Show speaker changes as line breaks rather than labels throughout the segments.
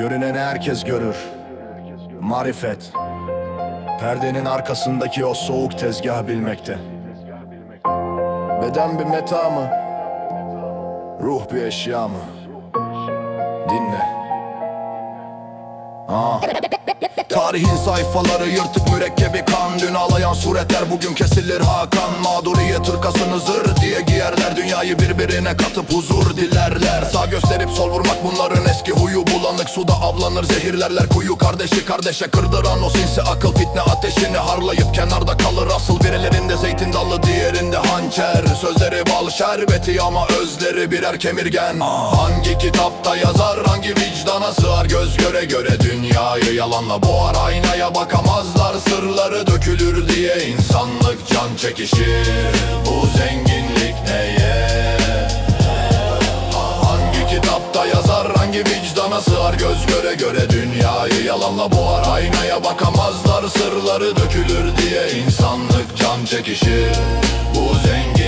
Görüneni herkes görür. Marifet. Perdenin arkasındaki o soğuk tezgah bilmekte. Beden bir meta mı? Ruh bir eşya mı? Dinle. Aa. Tarihin sayfaları yırtık mürekkebi kan Dün ağlayan suretler bugün kesilir Hakan Mağduriyet ırkasını zır diye giyerler Dünyayı birbirine katıp huzur dilerler Sağ gösterip sol vurmak bunların eski huyu Bulanık suda avlanır zehirlerler kuyu Kardeşi kardeşe. Kırdıran o sinsi akıl Fitne ateşini harlayıp kenarda kalır. Asıl bir ellerinde zeytin dalı diğerinde hançer. Sözleri bal şerbeti ama özleri birer kemirgen. Hangi kitapta yazar hangi vicdana sığar? Göz göre göre dünyayı yalanla boğar Aynaya bakamazlar. Sırları dökülür diye insanlık can çekişir. Bu zenginlik hangi vicdana sığar Göz göre göre dünyayı yalanla boğar Aynaya bakamazlar sırları dökülür diye insanlık can çekişir. Bu zenginlik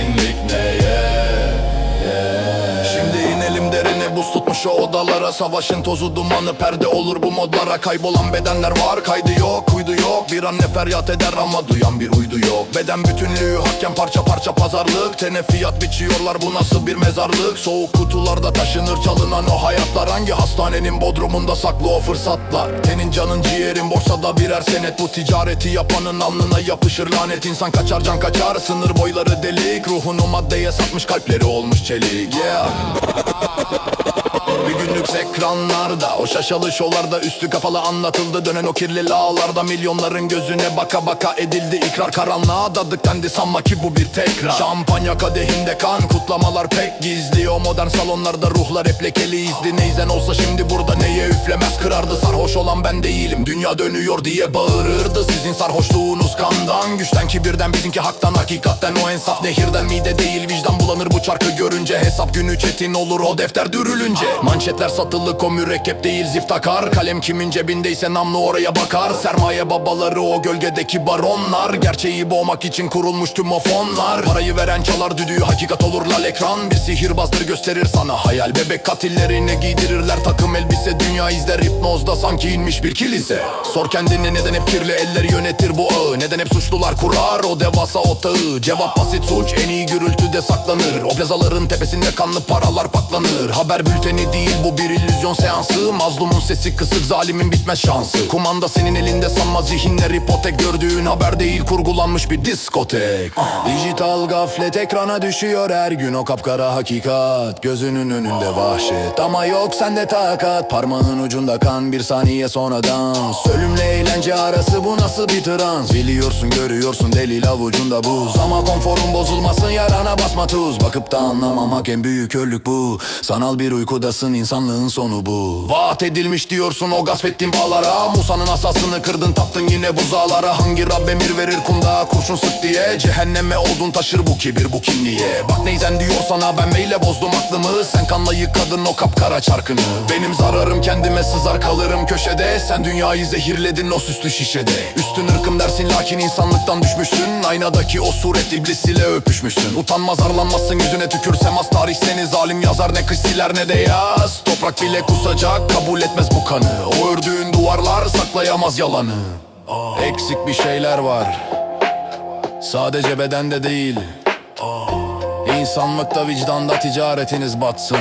derine buz tutmuş o odalara. Savaşın tozu dumanı perde olur bu modlara. Kaybolan bedenler var kaydı yok uydu yok. Bir anne feryat eder ama duyan bir uydu yok. Beden bütünlüğü hakken parça parça pazarlık. Tene fiyat biçiyorlar bu nasıl bir mezarlık? Soğuk kutularda taşınır çalınan o hayatlar. Hangi hastanenin bodrumunda saklı o fırsatlar? Tenin canın ciğerin borsada birer senet. Bu ticareti yapanın alnına yapışır lanet. İnsan kaçar can kaçar. Sınır boyları delik. Ruhunu maddeye satmış kalpleri olmuş çelik. Yeah bir günlük ekranlarda O şaşalı şovlarda üstü kapalı anlatıldı. Dönen o kirli lağlarda milyonların gözüne baka baka edildi. İkrar Karanlığa dadık dendi sanma ki bu bir tekrar. Şampanya kadehinde kan kutlamalar pek gizli. O modern salonlarda ruhlar hep lekeli izli Neyzen olsa şimdi burada neye üflemez? Kırardı Sarhoş olan ben değilim. Dünya dönüyor diye bağırırdı. Sizin sarhoşluğunuz kandan güçten kibirden. Bizimki haktan hakikatten. O ensaf nehirden Mide değil. Vicdan bulanır bu çarkı görünce. Hesap günü çetin olur o defter dürülünce Manşetler satılık o mürekkep değil zift akar Kalem kimin cebindeyse namlu oraya bakar. Sermaye babaları o gölgedeki baronlar. Gerçeği boğmak için kurulmuş tüm o fonlar Parayı veren çalar düdüğü hakikat olur lal ekran. Bir sihirbazdır gösterir sana hayal. Bebek katillerine giydirirler takım elbise. Dünya izler hipnozda sanki inmiş bir kilise. Sor kendine neden hep kirli eller yönetir bu ağı? Neden hep suçlular kurar o devasa otağı? Cevap basit suç en iyi gürültüde saklanır. O plazaların tepesinde kanlı paralar patlanır Haber bülteni değil bu bir illüzyon seansı. Mazlumun sesi kısık zalimin bitmez şansı. Kumanda senin elinde sanma zihinler ipotek Gördüğün haber değil kurgulanmış bir diskotek. Dijital gaflet ekrana düşüyor her gün. O kapkara hakikat Gözünün önünde vahşet. Ama yok sende takat. Parmağın ucunda kan bir saniye sonra dans. Ölümle eğlence arası bu nasıl bir trans? Biliyorsun görüyorsun delil avucunda buz. Ama konforun bozulmasın yarana basma tuz. Bakıp da anlamamak en büyük körlük bu. Sanal bir uykudasın insanlığın sonu bu. Vaat edilmiş diyorsun o gasp ettiğin bağlara. Musa'nın asasını kırdın taktın yine buzağlara. Hangi Rab emir verir kundağa kurşun sık diye. Cehenneme oldun taşır bu kibir bu kimliğe. Bak neyzen diyor sana ben meyle bozdum aklımı. Sen kanla yıkadın o kapkara çarkını. Benim zararım kendime sızar kalırım köşede. Sen dünyayı zehirledin o süslü şişede. Üstün ırkım dersin lakin insanlıktan düşmüşsün. Aynadaki o suret iblis ile öpüşmüşsün. Utanmaz arlanmazsın yüzüne tükürsem az tarih seni. Zalim yazar ne kış siler ne de yaz Toprak bile kusacak kabul etmez bu kanı. O ördüğün duvarlar saklayamaz yalanı. Eksik bir şeyler var. Sadece bedende değil. İnsanlıkta vicdanda ticaretiniz batsın